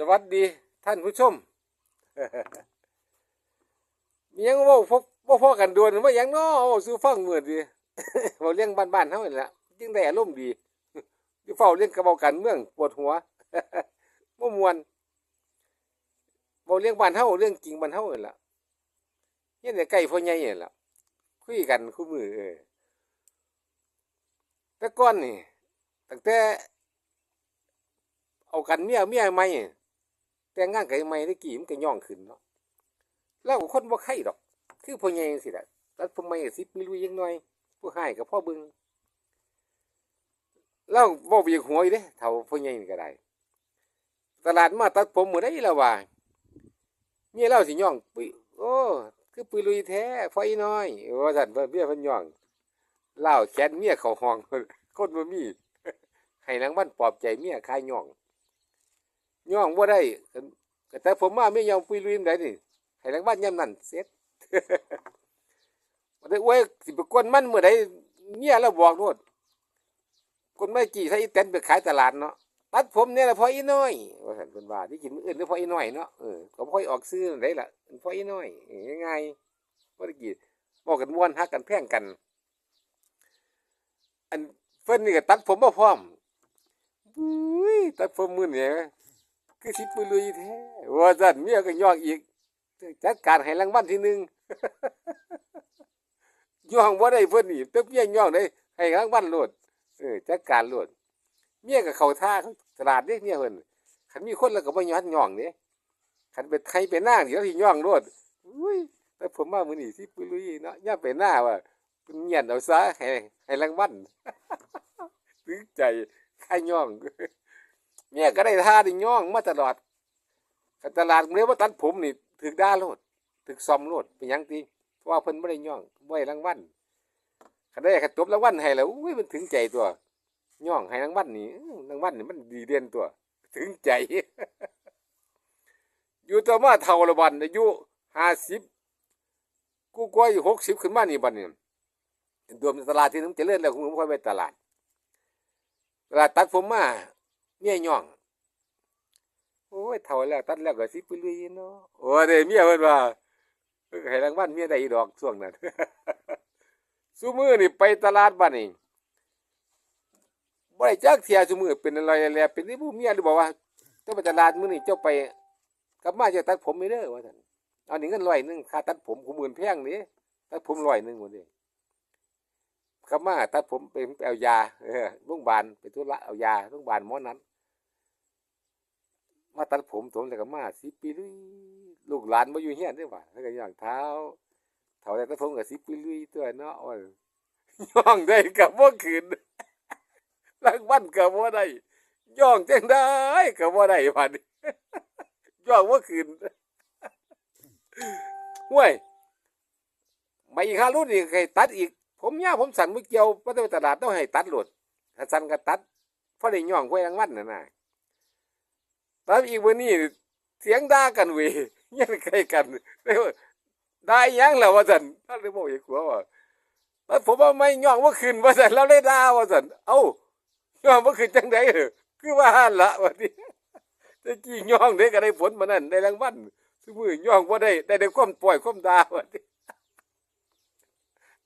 สวัสดีท่านผู้ชมมียังว่าพบว่าพอกันดวนว่ายังน้อเว้าสู่ฟังเหมือนดีเว้าเรื่องบ้านๆเฮานี่แหละจึงได้อารมณ์ดีอยู่เฝ้าเรื่องกระเบากันเมืองปวดหัวบ่มวนเว้าเรื่องบ้านเฮาเรื่องจริงบ้านเฮานี่ล่ะเฮ็ดให้ใกล้พ่อใหญ่นี่ยล่ะคุยกันคู่มือเออแต่ก่อนนี่ตั้งแต่เอากันเมียเมียใหม่ แต่งงานกับใหม่ได้กี่มันก็ย่องขึ้นเนาะแล้วก็คนบ่ใครดอก คือพ่อใหญ่จังซี่ล่ะตัดผมใหม่สิปีลุยยังน้อย ผู้ให้กับพ่อเบึงแล้วบ่ไปหัวอยู่เด้เฒ่าพ่อใหญ่ก็ได้ตลาดมาตัดผมหมื้อใดแล้วว่าเมียเราสิย่องปุ้ยโอ้คือปุยลุยแท้ไฟน้อยว่าซั่นเพิ่นเมียเพิ่นย่องเล่าแขนเมียเขาห้องคนบ่มีให้นางมันปลอบใจเมียคายย่อง ย่องบ่ได้แต่ผมมาไม่ยอมปุยลุยมได้นี่ให้นางบ้านย่ำนั่นเสร็จบ่ได้อวยสิไปกวนมันเมื่อใดเมียเราบอกโนดคนไม่กี่ใส่อีแตนไปขายตลาดเนาะตัดผมเนี่ยละพออีน้อยว่าซั่นเพิ่นว่าที่กินมื้ออื่นหรือพออีน้อยเนาะเออก็บ่ค่อยออกซื้อได้ละพออีน้อยง่ายๆบ่ได้กี่บอกกันม่วนฮักกันแพ่งกัน อันเพิ่นนี่ก็ตัดผมมาพร้อมอุ้ยตัดผมมือเนี่ย คือสิปุยลุยแท้ว่าจันเมียก็ย่องอีกจัดการให้รางวัลที่หนึ่งย่องบ่ได้เพิ่อนนี่แต่เมียย่องได้ให้รางวัลโลดเออจัดการโลดเมียก็เขาท่าเขาตลาดเด้เมียเพิ่นคันมีคนแล้วก็บ่ย้อนย่องเด้คันเป็นไทยเป็นนางเดี๋ยวสิย่องโลดอุ้ยแต่ผมมามือนี้สิปุลุยเนาะย่าเป็นหน้าว่าเงียนเอาซะให้ให้รางวัลตึงใจข้าย่อง เมียก็ได้ท่าได้ย่องมาตลอดก็ตลาดเมื่อว่าตัดผมนี่ถึกด่าโลดถึกซอมโลดเป็นยังติเพราะว่าเพิ่นบ่ได้ย่องได้รางวัลคันได้คันตบรางวัลให้แล้วอุ้ยมันถึงใจตัว ย่องให้รางวัลนี่รางวัลนี่มันดีเด่นตัว ถึงใจ อยู่ต่อมาเท่าละบันอายุ50กูกว่าอยู่60ขึ้นมานี่บัดนี้รวมตลาดที่น้ำเจริญแล้วคงบ่ค่อยไปตลาดเวลาดตัดผมมา เมียย่อง โอ้ยเท่าแล้วตัดแล้วก็สิปลุยเนาะโอ้เด้เมียเพิ่นว่าเพิ่นให้รางวัลเมียได้อีดอกช่วงนั้นซุมื้อนี่ไปตลาดบ้านนี่บ่ได้จักเที่ยซุมื้อเป็นอะไรแลเป็นนี่ผู้เมียหรือบอกว่าเจ้าไปตลาดมื้อนี้เจ้าไปกลับมาจะตัดผมไม่เด้อว่าซั่นเอานี่เงินร้อยหนึงค่าตัดผมกูหมื่นแพงนี่ตัดผมร้อยหนึงหมดนี่ กลับมาตัดผมไปเอายาเออโรงพยาบาลไปธุระเอายาโรงพยาบาลหมอนั้น มาตัดผมผมแล้วก็มาสิปีลุยลูกหลานมาอยู่เฮียนได้ป่ะแล้วก็ย่างเท้าเท่าแต่ตัดผมกับสิปีลุยตัวเนาะโอ้ยย่องได้กับว่าขืนลังวันกับว่าได้ย่องจังได้กับว่าได้พันย่องว่าขืนห้วยมาอีกห้ารุ่นอีกใครตัดอีก ผมยาวผมสั่นมือเกี่ยวพระเจ้าตลาดต้องให้ตัดหลุดถ้าสั่นก็ตัดเพราะได้ย่องไว้รางวัลน่ะนะตัดอีกวันนี้เสียงด่ากันเว้ยยังใครกันได้ยังแล้วว่าสั่นท่านเลยบอกอย่างขัวว่าแล้วผมว่าไม่ย่องว่าขึ้นว่าสั่นแล้วเลยด่าว่าสั่นเอ้าย่องว่าขึ้นจังไดเออคือว่าหันละวันนี้แต่กี้ย่องได้ก็ได้ผลมานั่นได้รางวัลสมือย่องว่าได้ได้ได้ความปล่อยความด่าวันนี้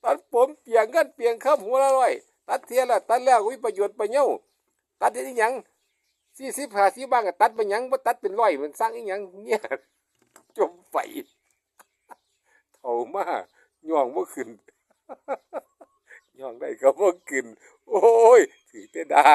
ตัดผมเปียงกันเปียงข้ามหัวละร้อยตัดเทียละตัดแล้วก็มีประโยชน์ประเย้าตัดได้อีหยังสี่สิบห้าสิบบ้างตัดไปหยังบ่ตัดเป็นร้อยมันสร้างอีหยังเนี่ยจมไฟเท่ามาย่องบ่ขึ้นย่องได้ก็บ่ขึ้น โอ้ยถือแต่ดา